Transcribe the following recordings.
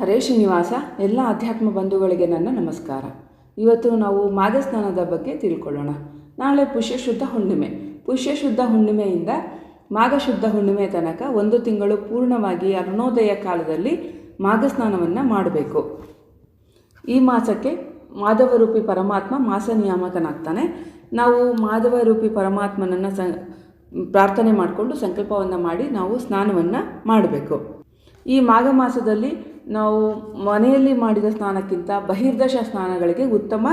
ಹರೇ ಶ್ರೀನಿವಾಸ, ಎಲ್ಲ ಅಧ್ಯಾತ್ಮ ಬಂಧುಗಳಿಗೆ ನನ್ನ ನಮಸ್ಕಾರ. ಇವತ್ತು ನಾವು ಮಾಘ ಸ್ನಾನದ ಬಗ್ಗೆ ತಿಳ್ಕೊಳ್ಳೋಣ. ನಾಳೆ ಪುಷ್ಯಶುದ್ಧ ಹುಣ್ಣಿಮೆ. ಪುಷ್ಯಶುದ್ಧ ಹುಣ್ಣಿಮೆಯಿಂದ ಮಾಘ ಶುದ್ಧ ಹುಣ್ಣಿಮೆ ತನಕ ಒಂದು ತಿಂಗಳು ಪೂರ್ಣವಾಗಿ ಅರುಣೋದಯ ಕಾಲದಲ್ಲಿ ಮಾಘ ಸ್ನಾನವನ್ನು ಮಾಡಬೇಕು. ಈ ಮಾಸಕ್ಕೆ ಮಾಧವರೂಪಿ ಪರಮಾತ್ಮ ಮಾಸ ನಿಯಾಮಕನಾಗ್ತಾನೆ. ನಾವು ಮಾಧವರೂಪಿ ಪರಮಾತ್ಮನನ್ನು ಸ, ಪ್ರಾರ್ಥನೆ ಮಾಡಿಕೊಂಡು ಸಂಕಲ್ಪವನ್ನು ಮಾಡಿ ನಾವು ಸ್ನಾನವನ್ನು ಮಾಡಬೇಕು. ಈ ಮಾಘ ಮಾಸದಲ್ಲಿ ನಾವು ಮನೆಯಲ್ಲಿ ಮಾಡಿದ ಸ್ನಾನಕ್ಕಿಂತ ಬಹಿರ್ದಶ ಸ್ನಾನಗಳಿಗೆ ಉತ್ತಮ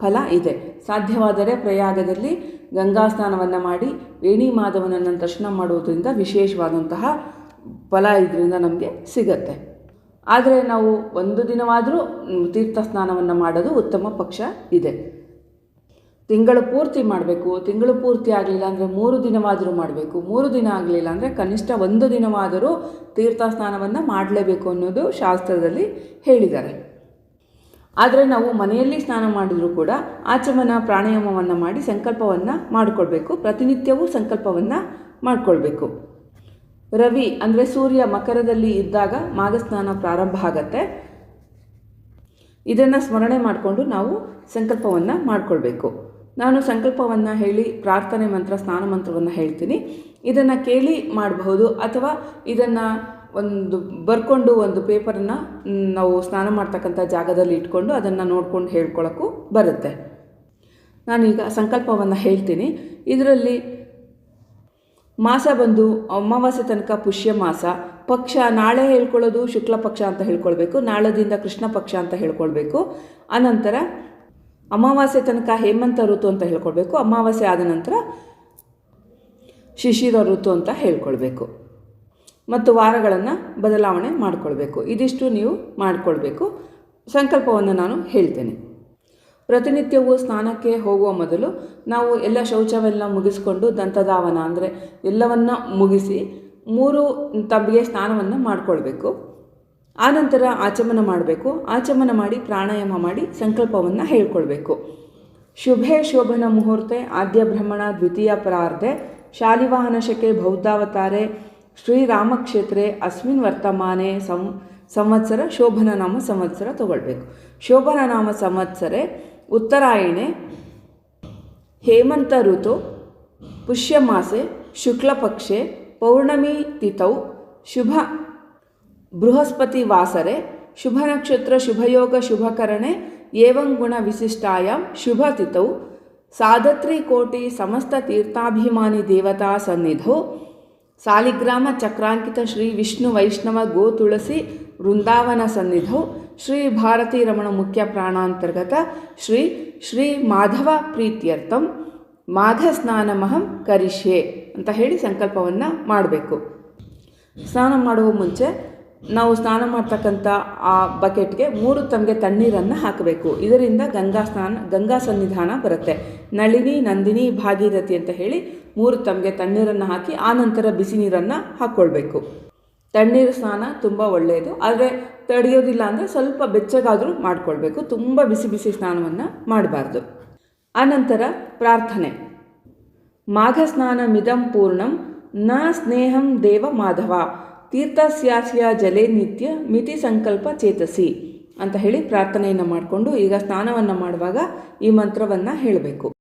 ಫಲ ಇದೆ. ಸಾಧ್ಯವಾದರೆ ಪ್ರಯಾಗದಲ್ಲಿ ಗಂಗಾ ಸ್ನಾನವನ್ನು ಮಾಡಿ ವೇಣಿ ಮಾಧವನನ್ನು ದರ್ಶನ ಮಾಡುವುದರಿಂದ ವಿಶೇಷವಾದಂತಹ ಫಲ ಇದರಿಂದ ನಮಗೆ ಸಿಗತ್ತೆ. ಆದರೆ ನಾವು ಒಂದು ದಿನವಾದರೂ ತೀರ್ಥ ಸ್ನಾನವನ್ನು ಮಾಡೋದು ಉತ್ತಮ ಪಕ್ಷ ಇದೆ. ತಿಂಗಳು ಪೂರ್ತಿ ಮಾಡಬೇಕು, ತಿಂಗಳು ಪೂರ್ತಿ ಆಗಲಿಲ್ಲ ಅಂದರೆ ಮೂರು ದಿನವಾದರೂ ಮಾಡಬೇಕು, ಮೂರು ದಿನ ಆಗಲಿಲ್ಲ ಅಂದರೆ ಕನಿಷ್ಠ ಒಂದು ದಿನವಾದರೂ ತೀರ್ಥ ಸ್ನಾನವನ್ನು ಮಾಡಲೇಬೇಕು ಅನ್ನೋದು ಶಾಸ್ತ್ರದಲ್ಲಿ ಹೇಳಿದ್ದಾರೆ. ಆದರೆ ನಾವು ಮನೆಯಲ್ಲಿ ಸ್ನಾನ ಮಾಡಿದರೂ ಕೂಡ ಆಚಮನ ಪ್ರಾಣಾಯಾಮವನ್ನು ಮಾಡಿ ಸಂಕಲ್ಪವನ್ನು ಮಾಡಿಕೊಳ್ಬೇಕು, ಪ್ರತಿನಿತ್ಯವೂ ಸಂಕಲ್ಪವನ್ನು ಮಾಡಿಕೊಳ್ಬೇಕು. ರವಿ ಅಂದರೆ ಸೂರ್ಯ ಮಕರದಲ್ಲಿ ಇದ್ದಾಗ ಮಾಘಸ್ನಾನ ಪ್ರಾರಂಭ ಆಗತ್ತೆ. ಇದನ್ನು ಸ್ಮರಣೆ ಮಾಡಿಕೊಂಡು ನಾವು ಸಂಕಲ್ಪವನ್ನು ಮಾಡಿಕೊಳ್ಬೇಕು. ನಾನು ಸಂಕಲ್ಪವನ್ನು ಹೇಳಿ, ಪ್ರಾರ್ಥನೆ ಮಂತ್ರ, ಸ್ನಾನ ಮಂತ್ರವನ್ನು ಹೇಳ್ತೀನಿ. ಇದನ್ನು ಕೇಳಿ ಮಾಡಬಹುದು, ಅಥವಾ ಇದನ್ನು ಒಂದು ಬರ್ಕೊಂಡು ಒಂದು ಪೇಪರನ್ನು ನಾವು ಸ್ನಾನ ಮಾಡ್ತಕ್ಕಂಥ ಜಾಗದಲ್ಲಿ ಇಟ್ಕೊಂಡು ಅದನ್ನು ನೋಡ್ಕೊಂಡು ಹೇಳ್ಕೊಳ್ಳೋಕ್ಕೂ ಬರುತ್ತೆ. ನಾನೀಗ ಸಂಕಲ್ಪವನ್ನು ಹೇಳ್ತೀನಿ. ಇದರಲ್ಲಿ ಮಾಸ ಬಂದು ಅಮಾವಾಸ್ಯೆ ತನಕ ಪುಷ್ಯ ಮಾಸ, ಪಕ್ಷ ನಾಳೆ ಹೇಳ್ಕೊಳ್ಳೋದು ಶುಕ್ಲ ಪಕ್ಷ ಅಂತ ಹೇಳ್ಕೊಳ್ಬೇಕು, ನಾಳೆದಿಂದ ಕೃಷ್ಣ ಪಕ್ಷ ಅಂತ ಹೇಳ್ಕೊಳ್ಬೇಕು. ಅನಂತರ ಅಮಾವಾಸ್ಯೆ ತನಕ ಹೇಮಂತ ಋತು ಅಂತ ಹೇಳ್ಕೊಳ್ಬೇಕು ಅಮಾವಾಸ್ಯೆ ಆದ ನಂತರ ಶಿಶಿರ ಋತು ಅಂತ ಹೇಳ್ಕೊಳ್ಬೇಕು ಮತ್ತು ವಾರಗಳನ್ನು ಬದಲಾವಣೆ ಮಾಡಿಕೊಳ್ಬೇಕು. ಇದಿಷ್ಟು ನೀವು ಮಾಡಿಕೊಳ್ಬೇಕು. ಸಂಕಲ್ಪವನ್ನು ನಾನು ಹೇಳ್ತೇನೆ. ಪ್ರತಿನಿತ್ಯವೂ ಸ್ನಾನಕ್ಕೆ ಹೋಗುವ ಮೊದಲು ನಾವು ಎಲ್ಲ ಶೌಚವೆಲ್ಲ ಮುಗಿಸ್ಕೊಂಡು ದಂತಧಾವನ ಅಂದರೆ ಎಲ್ಲವನ್ನ ಮುಗಿಸಿ ಮೂರು ತಂಬಿಗೆ ಸ್ನಾನವನ್ನು ಮಾಡಿಕೊಳ್ಬೇಕು. ಆನಂತರ ಆಚಮನ ಮಾಡಬೇಕು. ಆಚಮನ ಮಾಡಿ, ಪ್ರಾಣಾಯಾಮ ಮಾಡಿ ಸಂಕಲ್ಪವನ್ನು ಹೇಳ್ಕೊಳ್ಬೇಕು. ಶುಭೆ ಶೋಭನ ಮುಹೂರ್ತೆ, ಆದ್ಯ ಭ್ರಮಣ ದ್ವಿತೀಯ ಪ್ರಾರ್ಧೆ, ಶಾಲಿವಾಹನ ಶಕೆ, ಬೌದ್ಧಾವತಾರೆ ಶ್ರೀರಾಮಕ್ಷೇತ್ರೆ ಅಸ್ಮಿನ್ ವರ್ತಮಾನೆ, ಸಂ, ಸಂವತ್ಸರ ಶೋಭನ ನಾಮ ಸಂವತ್ಸರ ತಗೊಳ್ಬೇಕು. ಶೋಭನ ನಾಮ ಸಂವತ್ಸರೆ, ಉತ್ತರಾಯಣೆ, ಹೇಮಂತ ಋತು, ಪುಷ್ಯಮಾಸೆ, ಶುಕ್ಲಪಕ್ಷೆ, ಪೌರ್ಣಮಿ ತಿಥೌ, ಶುಭ ಬೃಹಸ್ಪತಿ ವಾಸರೆ, ಶುಭ ನಕ್ಷತ್ರ ಶುಭಯೋಗ ಶುಭಕರಣೆ, ಏವಂ ಗುಣ ವಿಶಿಷ್ಟಾಯಾಂ ಶುಭ ತಿಥೌ ಸಾಧತ್ರಿ ಕೋಟಿ ಸಮಸ್ತ ತೀರ್ಥಾಭಿಮಾನಿ ದೇವತಾ ಸನ್ನಿಧೌ, ಸಾಲಿಗ್ರಾಮ ಚಕ್ರಾಂಕಿತ ಶ್ರೀ ವಿಷ್ಣು ವೈಷ್ಣವ ಗೋ ತುಳಸಿ ವೃಂದಾವನ ಸನ್ನಿಧೌ, ಶ್ರೀ ಭಾರತೀ ರಮಣ ಮುಖ್ಯ ಪ್ರಾಣಾಂತರ್ಗತ ಶ್ರೀ ಶ್ರೀ ಮಾಧವ ಪ್ರೀತ್ಯರ್ಥಂ, ಮಾಘ ಸ್ನಾನಮಹಂ ಕರಿಷ್ಯೆ ಅಂತ ಹೇಳಿ ಸಂಕಲ್ಪವನ್ನು ಮಾಡಬೇಕು. ಸ್ನಾನ ಮಾಡುವ ಮುಂಚೆ ನಾವು ಸ್ನಾನ ಮಾಡ್ತಕ್ಕಂಥ ಆ ಬಕೆಟ್ಗೆ ಮೂರು ತಮಗೆ ತಣ್ಣೀರನ್ನು ಹಾಕಬೇಕು. ಇದರಿಂದ ಗಂಗಾ ಸ್ನಾನ, ಗಂಗಾ ಸನ್ನಿಧಾನ ಬರುತ್ತೆ. ನಳಿನಿ, ನಂದಿನಿ, ಭಾಗೀರಥಿ ಅಂತ ಹೇಳಿ ಮೂರು ತಮಗೆ ತಣ್ಣೀರನ್ನು ಹಾಕಿ ಆನಂತರ ಬಿಸಿ ನೀರನ್ನು ಹಾಕ್ಕೊಳ್ಬೇಕು. ತಣ್ಣೀರು ಸ್ನಾನ ತುಂಬ ಒಳ್ಳೆಯದು. ಆದರೆ ತಡೆಯೋದಿಲ್ಲ ಅಂದರೆ ಸ್ವಲ್ಪ ಬೆಚ್ಚಗಾದರೂ ಮಾಡಿಕೊಳ್ಬೇಕು. ತುಂಬ ಬಿಸಿ ಬಿಸಿ ಸ್ನಾನವನ್ನು ಮಾಡಬಾರ್ದು. ಆನಂತರ ಪ್ರಾರ್ಥನೆ. ಮಾಘ ಸ್ನಾನ ಮಿದಂ ಪೂರ್ಣಂ, ನ ಸ್ನೇಹಂ ದೇವ ಮಾಧವ. ತೀರ್ಥಸ್ಯಾಸ್ಯ ಜಲೆ ನಿತ್ಯ ಮಿತಿ ಸಂಕಲ್ಪ ಚೇತಸಿ ಅಂತ ಹೇಳಿ ಪ್ರಾರ್ಥನೆಯನ್ನು ಮಾಡಿಕೊಂಡು ಈಗ ಸ್ನಾನವನ್ನು ಮಾಡುವಾಗ ಈ ಮಂತ್ರವನ್ನು ಹೇಳಬೇಕು.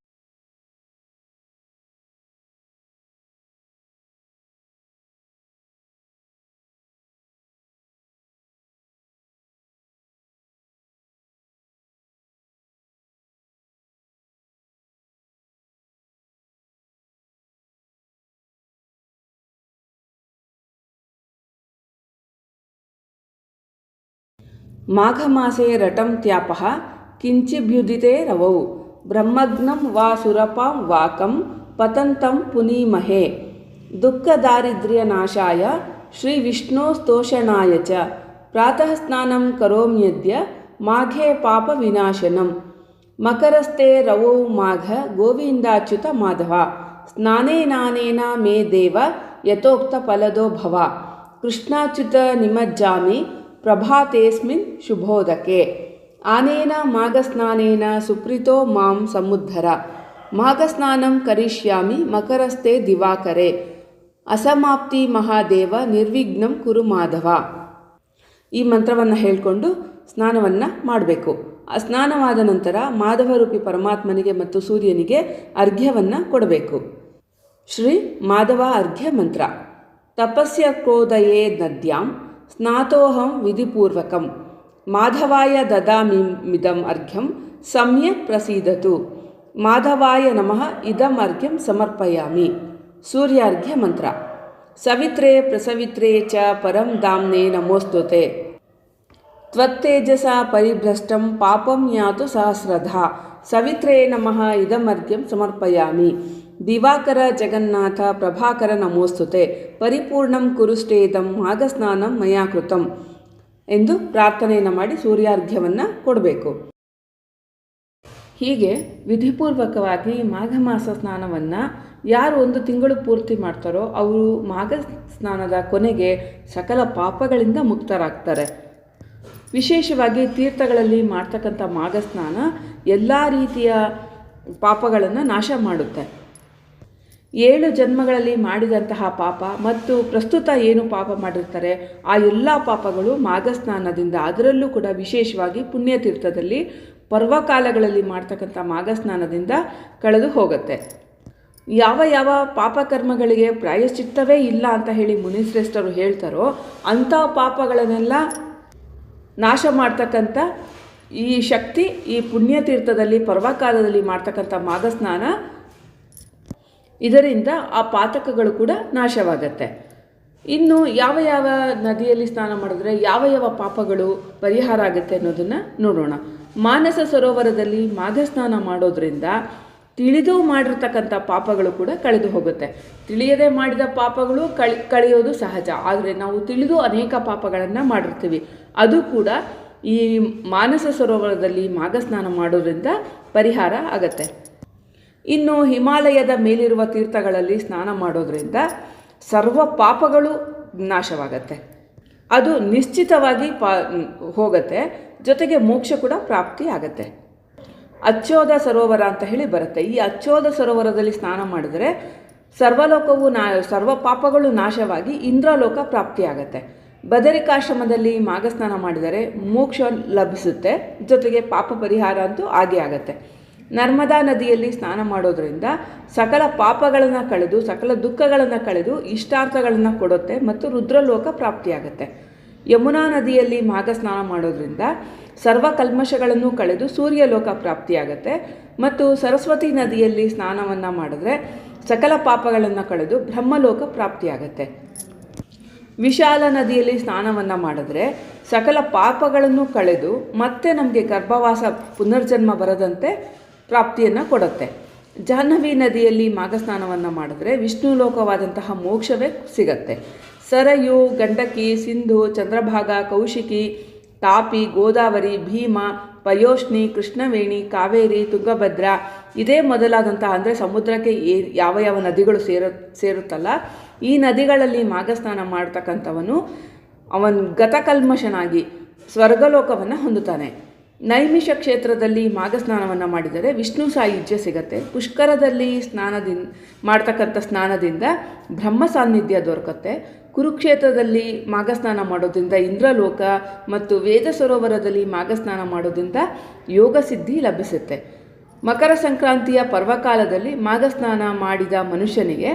మాఘమాసే రటం త్యాప కించిభ్యుదితే రవౌ బ్రహ్మగ్నం వా సురపాం వాకం పతంతం పునీమహే దుఃఖదారిద్ర్యనాశాయ శ్రీవిష్ణోస్తోషణాయ చ ప్రాతస్నానం కరోమ్యద్య మాఘే పాపవినాశనం మకరస్తే రవౌ మాఘ గోవిందాచ్యుత మాధవ స్నానేనానేన మే దేవ యథోక్త ఫలదో భవ కృష్ణాచ్యుత నిమజ్జామి ಪ್ರಭಾತೇಸ್ಮಿನ್ ಶುಭೋದಕೆ. ಆನೇನ ಮಾಘಸ್ನಾನೇನ ಸುಪ್ರೀತೋ ಮಾಂ ಸಮುದ್ಧರ. ಮಾಘಸ್ನಾನಂ ಕರಿಷ್ಯಾಮಿ ಮಕರಸ್ತೆ ದಿವಾಕರೆ. ಅಸಮಾಪ್ತಿ ಮಹಾದೇವ ನಿರ್ವಿಘ್ನಂ ಕುರು ಮಾಧವ. ಈ ಮಂತ್ರವನ್ನು ಹೇಳಿಕೊಂಡು ಸ್ನಾನವನ್ನು ಮಾಡಬೇಕು. ಸ್ನಾನವಾದ ನಂತರ ಮಾಧವರೂಪಿ ಪರಮಾತ್ಮನಿಗೆ ಮತ್ತು ಸೂರ್ಯನಿಗೆ ಅರ್ಘ್ಯವನ್ನು ಕೊಡಬೇಕು. ಶ್ರೀ ಮಾಧವ ಅರ್ಘ್ಯ ಮಂತ್ರ. ತಪಸ್ಯ ಕ್ರೋಧಯೇ ನದ್ಯಾಂ. ಸ್ನಾತೋಹಂ ವಿಧಿಪೂರ್ವಕಂ. ಮಾಧವಾಯ ದದಾಮಿದಂ ಅರ್ಘ್ಯಂ, ಸಮ್ಯಕ್ ಪ್ರಸೀದತು. ಮಾಧವಾಯ ನಮಃ ಇದಂ ಅರ್ಘ್ಯಂ ಸಮರ್ಪಯಾಮಿ. ಸೂರ್ಯಾರ್ಘ್ಯ ಮಂತ್ರ. ಸವಿತ್ರೆ ಪ್ರಸವಿತ್ರೆ ಚ ಪರಂ ದಾಮ್ನೆ ನಮೋಸ್ತುತೆ. ತ್ವತ್ತೇಜಸ ಪರಿಭ್ರಷ್ಟಂ ಪಾಪಂ ಯಾತು ಸಹಸ್ರಧ. ಸವಿತ್ರೇ ನಮಃ ಇದಮರ್ಘ್ಯಂ ಸಮರ್ಪಯಾಮಿ. ದಿವಾಕರ ಜಗನ್ನಾಥ ಪ್ರಭಾಕರ ನಮೋಸ್ತುತೆ. ಪರಿಪೂರ್ಣಂ ಕುರುಷ್ಟೇದಂ ಮಾಘಸ್ನಾನಂ ಮಯಾಕೃತಂ ಎಂದು ಪ್ರಾರ್ಥನೆಯನ್ನು ಮಾಡಿ ಸೂರ್ಯಾರ್ಘ್ಯವನ್ನು ಕೊಡಬೇಕು. ಹೀಗೆ ವಿಧಿಪೂರ್ವಕವಾಗಿ ಮಾಘ ಮಾಸ ಸ್ನಾನವನ್ನು ಯಾರು ಒಂದು ತಿಂಗಳು ಪೂರ್ತಿ ಮಾಡ್ತಾರೋ ಅವರು ಮಾಘ ಸ್ನಾನದ ಕೊನೆಗೆ ಸಕಲ ಪಾಪಗಳಿಂದ ಮುಕ್ತರಾಗ್ತಾರೆ. ವಿಶೇಷವಾಗಿ ತೀರ್ಥಗಳಲ್ಲಿ ಮಾಡ್ತಕ್ಕಂಥ ಮಾಘ ಸ್ನಾನ ಎಲ್ಲ ರೀತಿಯ ಪಾಪಗಳನ್ನು ನಾಶ ಮಾಡುತ್ತೆ. ಏಳು ಜನ್ಮಗಳಲ್ಲಿ ಮಾಡಿದಂತಹ ಪಾಪ ಮತ್ತು ಪ್ರಸ್ತುತ ಏನು ಪಾಪ ಮಾಡಿರ್ತಾರೆ, ಆ ಎಲ್ಲ ಪಾಪಗಳು ಮಾಘ ಸ್ನಾನದಿಂದ ಅದರಲ್ಲೂ ಕೂಡ ವಿಶೇಷವಾಗಿ ಪುಣ್ಯತೀರ್ಥದಲ್ಲಿ, ಪರ್ವಕಾಲಗಳಲ್ಲಿ ಮಾಡ್ತಕ್ಕಂಥ ಮಾಘ ಸ್ನಾನದಿಂದ ಕಳೆದು ಹೋಗುತ್ತೆ. ಯಾವ ಯಾವ ಪಾಪಕರ್ಮಗಳಿಗೆ ಪ್ರಾಯಶ್ಚಿತ್ತವೇ ಇಲ್ಲ ಅಂತ ಹೇಳಿ ಮುನಿಶ್ರೇಷ್ಠರು ಹೇಳ್ತಾರೋ, ಅಂಥ ಪಾಪಗಳನ್ನೆಲ್ಲ ನಾಶ ಮಾಡ್ತಕ್ಕಂಥ ಈ ಶಕ್ತಿ, ಈ ಪುಣ್ಯತೀರ್ಥದಲ್ಲಿ, ಪರ್ವಕಾಲದಲ್ಲಿ ಮಾಡ್ತಕ್ಕಂಥ ಮಾಘ ಸ್ನಾನ ಇದರಿಂದ ಆ ಪಾತಕಗಳು ಕೂಡ ನಾಶವಾಗತ್ತೆ. ಇನ್ನು ಯಾವ ಯಾವ ನದಿಯಲ್ಲಿ ಸ್ನಾನ ಮಾಡಿದ್ರೆ ಯಾವ ಯಾವ ಪಾಪಗಳು ಪರಿಹಾರ ಆಗುತ್ತೆ ಅನ್ನೋದನ್ನು ನೋಡೋಣ. ಮಾನಸ ಸರೋವರದಲ್ಲಿ ಮಾಘ ಸ್ನಾನ ಮಾಡೋದ್ರಿಂದ ತಿಳಿದು ಮಾಡಿರ್ತಕ್ಕಂಥ ಪಾಪಗಳು ಕೂಡ ಕಳೆದು ಹೋಗುತ್ತೆ. ತಿಳಿಯದೆ ಮಾಡಿದ ಪಾಪಗಳು ಕಳಿ, ಕಳೆಯೋದು ಸಹಜ. ಆದರೆ ನಾವು ತಿಳಿದು ಅನೇಕ ಪಾಪಗಳನ್ನು ಮಾಡಿರ್ತೀವಿ. ಅದು ಕೂಡ ಈ ಮಾನಸ ಸರೋವರದಲ್ಲಿ ಮಾಘ ಸ್ನಾನ ಮಾಡೋದ್ರಿಂದ ಪರಿಹಾರ ಆಗತ್ತೆ. ಇನ್ನು ಹಿಮಾಲಯದ ಮೇಲಿರುವ ತೀರ್ಥಗಳಲ್ಲಿ ಸ್ನಾನ ಮಾಡೋದ್ರಿಂದ ಸರ್ವ ಪಾಪಗಳು ನಾಶವಾಗತ್ತೆ. ಅದು ನಿಶ್ಚಿತವಾಗಿ ಪಾ ಹೋಗುತ್ತೆ. ಜೊತೆಗೆ ಮೋಕ್ಷ ಕೂಡ ಪ್ರಾಪ್ತಿ ಆಗತ್ತೆ. ಅಚ್ಚೋದ ಸರೋವರ ಅಂತ ಹೇಳಿ ಬರುತ್ತೆ. ಈ ಅಚ್ಚೋದ ಸರೋವರದಲ್ಲಿ ಸ್ನಾನ ಮಾಡಿದರೆ ಸರ್ವಲೋಕವು ನಾ, ಸರ್ವ ಪಾಪಗಳು ನಾಶವಾಗಿ ಇಂದ್ರಲೋಕ ಪ್ರಾಪ್ತಿಯಾಗತ್ತೆ ಬದರಿಕಾಶ್ರಮದಲ್ಲಿ ಮಾಘ ಸ್ನಾನ ಮಾಡಿದರೆ ಮೋಕ್ಷ ಲಭಿಸುತ್ತೆ. ಜೊತೆಗೆ ಪಾಪ ಪರಿಹಾರ ಅಂತೂ ಆಗೇ ಆಗತ್ತೆ. ನರ್ಮದಾ ನದಿಯಲ್ಲಿ ಸ್ನಾನ ಮಾಡೋದ್ರಿಂದ ಸಕಲ ಪಾಪಗಳನ್ನು ಕಳೆದು, ಸಕಲ ದುಃಖಗಳನ್ನು ಕಳೆದು, ಇಷ್ಟಾರ್ಥಗಳನ್ನು ಕೊಡುತ್ತೆ ಮತ್ತು ರುದ್ರಲೋಕ ಪ್ರಾಪ್ತಿಯಾಗುತ್ತೆ. ಯಮುನಾ ನದಿಯಲ್ಲಿ ಮಾಘ ಸ್ನಾನ ಮಾಡೋದ್ರಿಂದ ಸರ್ವ ಕಲ್ಮಶಗಳನ್ನು ಕಳೆದು ಸೂರ್ಯಲೋಕ ಪ್ರಾಪ್ತಿಯಾಗತ್ತೆ ಮತ್ತು ಸರಸ್ವತಿ ನದಿಯಲ್ಲಿ ಸ್ನಾನವನ್ನು ಮಾಡಿದ್ರೆ ಸಕಲ ಪಾಪಗಳನ್ನು ಕಳೆದು ಬ್ರಹ್ಮಲೋಕ ಪ್ರಾಪ್ತಿಯಾಗತ್ತೆ. ವಿಶಾಲ ನದಿಯಲ್ಲಿ ಸ್ನಾನವನ್ನು ಮಾಡಿದ್ರೆ ಸಕಲ ಪಾಪಗಳನ್ನು ಕಳೆದು ಮತ್ತೆ ನಮಗೆ ಗರ್ಭವಾಸ ಪುನರ್ಜನ್ಮ ಬರದಂತೆ ಪ್ರಾಪ್ತಿಯನ್ನು ಕೊಡುತ್ತೆ. ಜಾಹ್ನವಿ ನದಿಯಲ್ಲಿ ಮಾಘಸ್ನಾನವನ್ನು ಮಾಡಿದ್ರೆ ವಿಷ್ಣು ಲೋಕವಾದಂತಹ ಮೋಕ್ಷವೇ ಸಿಗತ್ತೆ. ಸರಯು, ಗಂಡಕಿ, ಸಿಂಧು, ಚಂದ್ರಭಾಗ, ಕೌಶಿಕಿ, ತಾಪಿ, ಗೋದಾವರಿ, ಭೀಮ, ಪಯೋಷ್ಣಿ, ಕೃಷ್ಣವೇಣಿ, ಕಾವೇರಿ, ತುಂಗಭದ್ರ ಇದೇ ಮೊದಲಾದಂತಹ ಅಂದರೆ ಸಮುದ್ರಕ್ಕೆ ಏ ಯಾವ ಯಾವ ನದಿಗಳು ಸೇರ ಸೇರುತ್ತಲ್ಲ, ಈ ನದಿಗಳಲ್ಲಿ ಮಾಘಸ್ನಾನ ಮಾಡ್ತಕ್ಕಂಥವನು ಅವನು ಗತಕಲ್ಮಶನಾಗಿ ಸ್ವರ್ಗಲೋಕವನ್ನು ಹೊಂದುತ್ತಾನೆ. ನೈಮಿಷ ಕ್ಷೇತ್ರದಲ್ಲಿ ಮಾಘಸ್ನಾನವನ್ನು ಮಾಡಿದರೆ ವಿಷ್ಣು ಸಾಯುಜ್ಯ ಸಿಗತ್ತೆ. ಪುಷ್ಕರದಲ್ಲಿ ಸ್ನಾನದಿಂದ ಮಾಡ್ತಕ್ಕಂಥ ಸ್ನಾನದಿಂದ ಬ್ರಹ್ಮ ಸಾನ್ನಿಧ್ಯ ದೊರಕತ್ತೆ. ಕುರುಕ್ಷೇತ್ರದಲ್ಲಿ ಮಾಘಸ್ನಾನ ಮಾಡೋದ್ರಿಂದ ಇಂದ್ರಲೋಕ ಮತ್ತು ವೇದ ಸರೋವರದಲ್ಲಿ ಮಾಘಸ್ನಾನ ಮಾಡೋದ್ರಿಂದ ಯೋಗ ಸಿದ್ಧಿ ಲಭಿಸುತ್ತೆ. ಮಕರ ಸಂಕ್ರಾಂತಿಯ ಪರ್ವಕಾಲದಲ್ಲಿ ಮಾಘಸ್ನಾನ ಮಾಡಿದ ಮನುಷ್ಯನಿಗೆ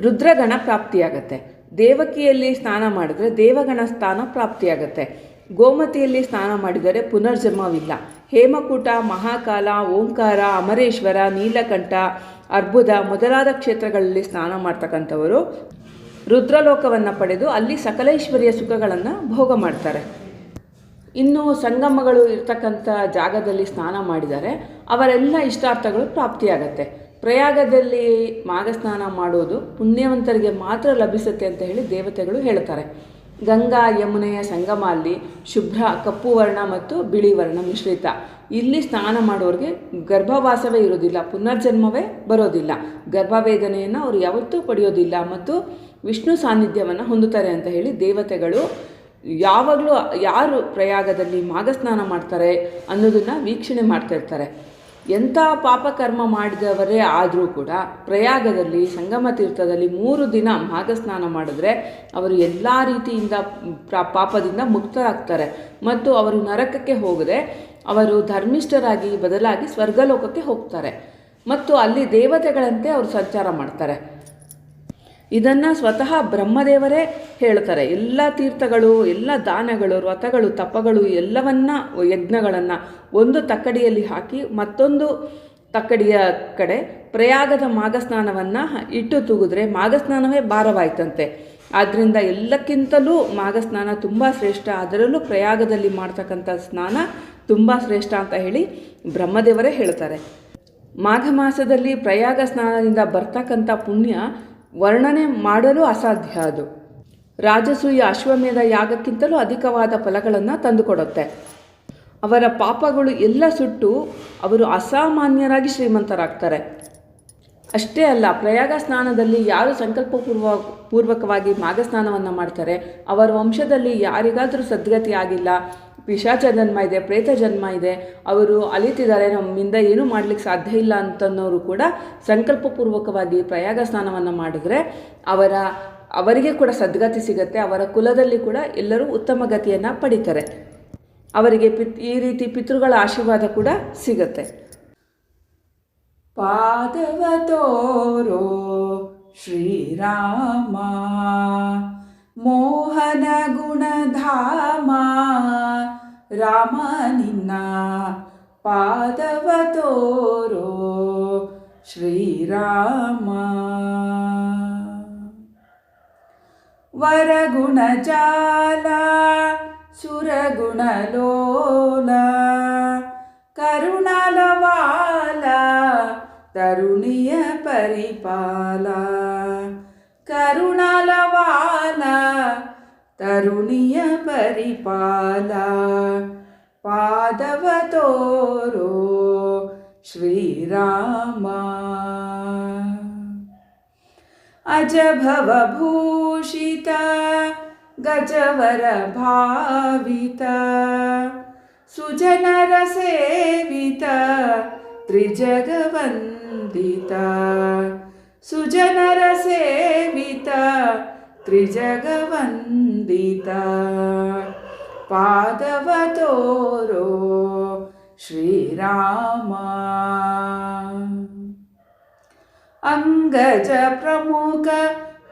ರುದ್ರಗಣ ಪ್ರಾಪ್ತಿಯಾಗತ್ತೆ. ದೇವಕಿಯಲ್ಲಿ ಸ್ನಾನ ಮಾಡಿದ್ರೆ ದೇವಗಣ ಸ್ಥಾನ ಪ್ರಾಪ್ತಿಯಾಗತ್ತೆ. ಗೋಮತಿಯಲ್ಲಿ ಸ್ನಾನ ಮಾಡಿದರೆ ಪುನರ್ಜನ್ಮವಿಲ್ಲ. ಹೇಮಕೂಟ, ಮಹಾಕಾಲ, ಓಂಕಾರ, ಅಮರೇಶ್ವರ, ನೀಲಕಂಠ, ಅರ್ಬುದ ಮೊದಲಾದ ಕ್ಷೇತ್ರಗಳಲ್ಲಿ ಸ್ನಾನ ಮಾಡ್ತಕ್ಕಂಥವರು ರುದ್ರಲೋಕವನ್ನು ಪಡೆದು ಅಲ್ಲಿ ಸಕಲೇಶ್ವರಿಯ ಸುಖಗಳನ್ನು ಭೋಗ ಮಾಡ್ತಾರೆ. ಇನ್ನು ಸಂಗಮಗಳು ಇರ್ತಕ್ಕಂಥ ಜಾಗದಲ್ಲಿ ಸ್ನಾನ ಮಾಡಿದರೆ ಅವರೆಲ್ಲ ಇಷ್ಟಾರ್ಥಗಳು ಪ್ರಾಪ್ತಿಯಾಗತ್ತೆ. ಪ್ರಯಾಗದಲ್ಲಿ ಮಾಘಸ್ನಾನ ಮಾಡೋದು ಪುಣ್ಯವಂತರಿಗೆ ಮಾತ್ರ ಲಭಿಸುತ್ತೆ ಅಂತ ಹೇಳಿ ದೇವತೆಗಳು ಹೇಳ್ತಾರೆ. ಗಂಗಾ ಯಮುನೆಯ ಸಂಗಮ ಅಲ್ಲಿ ಶುಭ್ರ ಕಪ್ಪು ವರ್ಣ ಮತ್ತು ಬಿಳಿ ವರ್ಣ ಮಿಶ್ರಿತ. ಇಲ್ಲಿ ಸ್ನಾನ ಮಾಡೋರಿಗೆ ಗರ್ಭವಾಸವೇ ಇರೋದಿಲ್ಲ, ಪುನರ್ಜನ್ಮವೇ ಬರೋದಿಲ್ಲ. ಗರ್ಭವೇದನೆಯನ್ನು ಅವರು ಯಾವತ್ತೂ ಪಡೆಯೋದಿಲ್ಲ ಮತ್ತು ವಿಷ್ಣು ಸಾನ್ನಿಧ್ಯವನ್ನು ಹೊಂದುತ್ತಾರೆ ಅಂತ ಹೇಳಿ ದೇವತೆಗಳು ಯಾವಾಗಲೂ ಯಾರು ಪ್ರಯಾಗದಲ್ಲಿ ಮಾಘಸ್ನಾನ ಮಾಡ್ತಾರೆ ಅನ್ನೋದನ್ನು ವೀಕ್ಷಣೆ ಮಾಡ್ತಾ ಇರ್ತಾರೆ. ಎಂಥ ಪಾಪಕರ್ಮ ಮಾಡಿದವರೇ ಆದರೂ ಕೂಡ ಪ್ರಯಾಗದಲ್ಲಿ, ಸಂಗಮ ತೀರ್ಥದಲ್ಲಿ ಮೂರು ದಿನ ಮಾಘಸ್ನಾನ ಮಾಡಿದ್ರೆ ಅವರು ಎಲ್ಲ ರೀತಿಯಿಂದ ಪಾಪದಿಂದ ಮುಕ್ತರಾಗ್ತಾರೆ. ಮತ್ತು ಅವರು ನರಕಕ್ಕೆ ಹೋಗದೆ ಅವರು ಧರ್ಮಿಷ್ಠರಾಗಿ ಬದಲಾಗಿ ಸ್ವರ್ಗಲೋಕಕ್ಕೆ ಹೋಗ್ತಾರೆ. ಮತ್ತು ಅಲ್ಲಿ ದೇವತೆಗಳಂತೆ ಅವರು ಸಂಚಾರ ಮಾಡ್ತಾರೆ. ಇದನ್ನು ಸ್ವತಃ ಬ್ರಹ್ಮದೇವರೇ ಹೇಳ್ತಾರೆ. ಎಲ್ಲ ತೀರ್ಥಗಳು, ಎಲ್ಲ ದಾನಗಳು, ವ್ರತಗಳು, ತಪಗಳು ಎಲ್ಲವನ್ನ ಯಜ್ಞಗಳನ್ನು ಒಂದು ತಕ್ಕಡಿಯಲ್ಲಿ ಹಾಕಿ ಮತ್ತೊಂದು ತಕ್ಕಡಿಯ ಕಡೆ ಪ್ರಯಾಗದ ಮಾಘಸ್ನಾನವನ್ನು ಇಟ್ಟು ತೂಗಿದ್ರೆ ಮಾಘಸ್ನಾನವೇ ಭಾರವಾಯ್ತಂತೆ. ಆದ್ದರಿಂದ ಎಲ್ಲಕ್ಕಿಂತಲೂ ಮಾಘಸ್ನಾನ ತುಂಬ ಶ್ರೇಷ್ಠ. ಅದರಲ್ಲೂ ಪ್ರಯಾಗದಲ್ಲಿ ಮಾಡ್ತಕ್ಕಂಥ ಸ್ನಾನ ತುಂಬ ಶ್ರೇಷ್ಠ ಅಂತ ಹೇಳಿ ಬ್ರಹ್ಮದೇವರೇ ಹೇಳ್ತಾರೆ. ಮಾಘ ಮಾಸದಲ್ಲಿ ಪ್ರಯಾಗ ಸ್ನಾನದಿಂದ ಬರ್ತಕ್ಕಂಥ ಪುಣ್ಯ ವರ್ಣನೆ ಮಾಡಲು ಅಸಾಧ್ಯ ಅದು. ರಾಜಸೂಯ ಅಶ್ವಮೇಧ ಯಾಗಕ್ಕಿಂತಲೂ ಅಧಿಕವಾದ ಫಲಗಳನ್ನು ತಂದುಕೊಡುತ್ತೆ. ಅವರ ಪಾಪಗಳು ಎಲ್ಲ ಸುಟ್ಟು ಅವರು ಅಸಾಮಾನ್ಯರಾಗಿ ಶ್ರೀಮಂತರಾಗ್ತಾರೆ. ಅಷ್ಟೇ ಅಲ್ಲ, ಪ್ರಯಾಗ ಸ್ನಾನದಲ್ಲಿ ಯಾರು ಸಂಕಲ್ಪಪೂರ್ವ, ಪೂರ್ವಕವಾಗಿ ಮಾಘಸ್ನಾನವನ್ನು ಮಾಡ್ತಾರೆ, ಅವರ ವಂಶದಲ್ಲಿ ಯಾರಿಗಾದರೂ ಸದ್ಗತಿ ಆಗಿಲ್ಲ ಪಿಶಾಚ ಜನ್ಮ ಇದೆ ಪ್ರೇತ ಜನ್ಮ ಇದೆ, ಅವರು ಅಲಿತಿದ್ದಾರೆ ನಮ್ಮಿಂದ ಏನೂ ಮಾಡ್ಲಿಕ್ಕೆ ಸಾಧ್ಯ ಇಲ್ಲ ಅಂತನ್ನೋರು ಕೂಡ ಸಂಕಲ್ಪಪೂರ್ವಕವಾಗಿ ಪ್ರಯಾಗ ಸ್ನಾನವನ್ನು ಮಾಡಿದ್ರೆ ಅವರ, ಅವರಿಗೆ ಕೂಡ ಸದ್ಗತಿ ಸಿಗುತ್ತೆ, ಅವರ ಕುಲದಲ್ಲಿ ಕೂಡ ಎಲ್ಲರೂ ಉತ್ತಮ ಗತಿಯನ್ನು ಪಡಿತಾರೆ. ಅವರಿಗೆ ಪಿತ್, ಈ ರೀತಿ ಪಿತೃಗಳ ಆಶೀರ್ವಾದ ಕೂಡ ಸಿಗತ್ತೆ. ಪಾದವ ತೋರೋ ಶ್ರೀರಾಮ ಮೋಹನ ರಾಮ ನಿನ್ನ ಪಾದವ ತೋರೋ ಶ್ರೀರಾಮ ವರಗುಣಜಾಲ ಸುರಗುಣಲೋಲ ಕರುಣಲವಾಲ ತರುಣಿಯ ಪರಿಪಾಲ ಕರುಣಲವಾಲ ತರುಣಿಯ ಪರಿಪಾಲ ಪಾದವ ತೋರೋ ಶ್ರೀರಾಮ ಅಜಭವಭೂಷಿತ ಗಜವರ ಭಾವಿತ ಸುಜನರ ಸೇವಿತ त्रिजगवन्दिता। पादवतोरो श्रीरामाङ्ग अङ्गज प्रमुख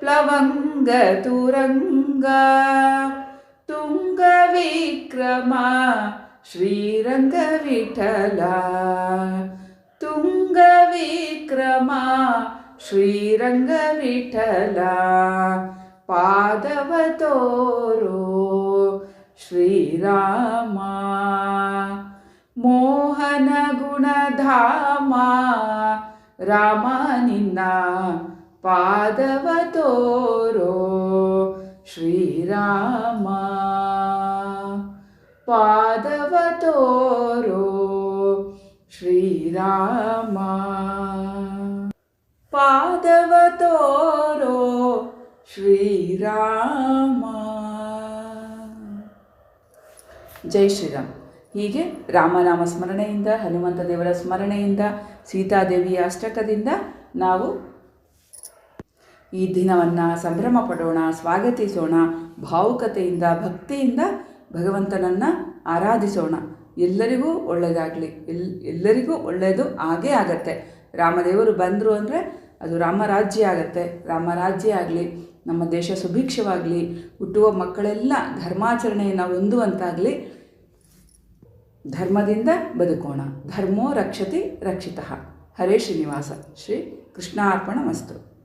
प्लवङ्गतुरङ्गविक्रमा श्रीरङ्गविठला तुङ्गविक्रमा श्रीरङ्गविठला ತುರಂಗ ತುಂಗ ವಿಕ್ರಮ ಶ್ರೀರಂಗ ವಿಠಲ ತುಂಗ ವಿಕ್ರಮ ಶ್ರೀರಂಗ ವಿಠಲ ಪಾದವ ತೋರೋ ಶ್ರೀರಾಮ ಮೋಹನ ಗುಣಧಾಮ ರಾಮ ನಿನ್ನ ಪಾದವ ತೋರೋ ಶ್ರೀರಾಮ ಪಾದವ ತೋರೋ ಶ್ರೀರಾಮ ಪಾದವ ತೋರೋ ಶ್ರೀರಾಮ. ಜೈ ಶ್ರೀರಾಮ್. ಹೀಗೆ ರಾಮನಾಮ ಸ್ಮರಣೆಯಿಂದ, ಹನುಮಂತ ದೇವರ ಸ್ಮರಣೆಯಿಂದ, ಸೀತಾದೇವಿಯ ಅಷ್ಟಕದಿಂದ ನಾವು ಈ ದಿನವನ್ನು ಸಂಭ್ರಮ ಪಡೋಣ, ಸ್ವಾಗತಿಸೋಣ, ಭಾವುಕತೆಯಿಂದ, ಭಕ್ತಿಯಿಂದ ಭಗವಂತನನ್ನು ಆರಾಧಿಸೋಣ. ಎಲ್ಲರಿಗೂ ಒಳ್ಳೆಯದಾಗಲಿ ಎಲ್, ಎಲ್ಲರಿಗೂ ಒಳ್ಳೆಯದು ಆಗೇ ಆಗತ್ತೆ. ರಾಮದೇವರು ಬಂದರು ಅಂದರೆ ಅದು ರಾಮರಾಜ್ಯ ಆಗತ್ತೆ. ರಾಮರಾಜ್ಯ ಆಗಲಿ. ನಮ್ಮ ದೇಶ ಸುಭಿಕ್ಷವಾಗಲಿ, ಹುಟ್ಟುವ ಮಕ್ಕಳೆಲ್ಲ ಧರ್ಮಾಚರಣೆಯನ್ನು ಹೊಂದುವಂತಾಗಲಿ, ಧರ್ಮದಿಂದ ಬದುಕೋಣ. ಧರ್ಮೋ ರಕ್ಷತಿ ರಕ್ಷಿತ. ಹರೇ ಶ್ರೀನಿವಾಸ. ಶ್ರೀ ಕೃಷ್ಣಾರ್ಪಣ ಮಸ್ತು.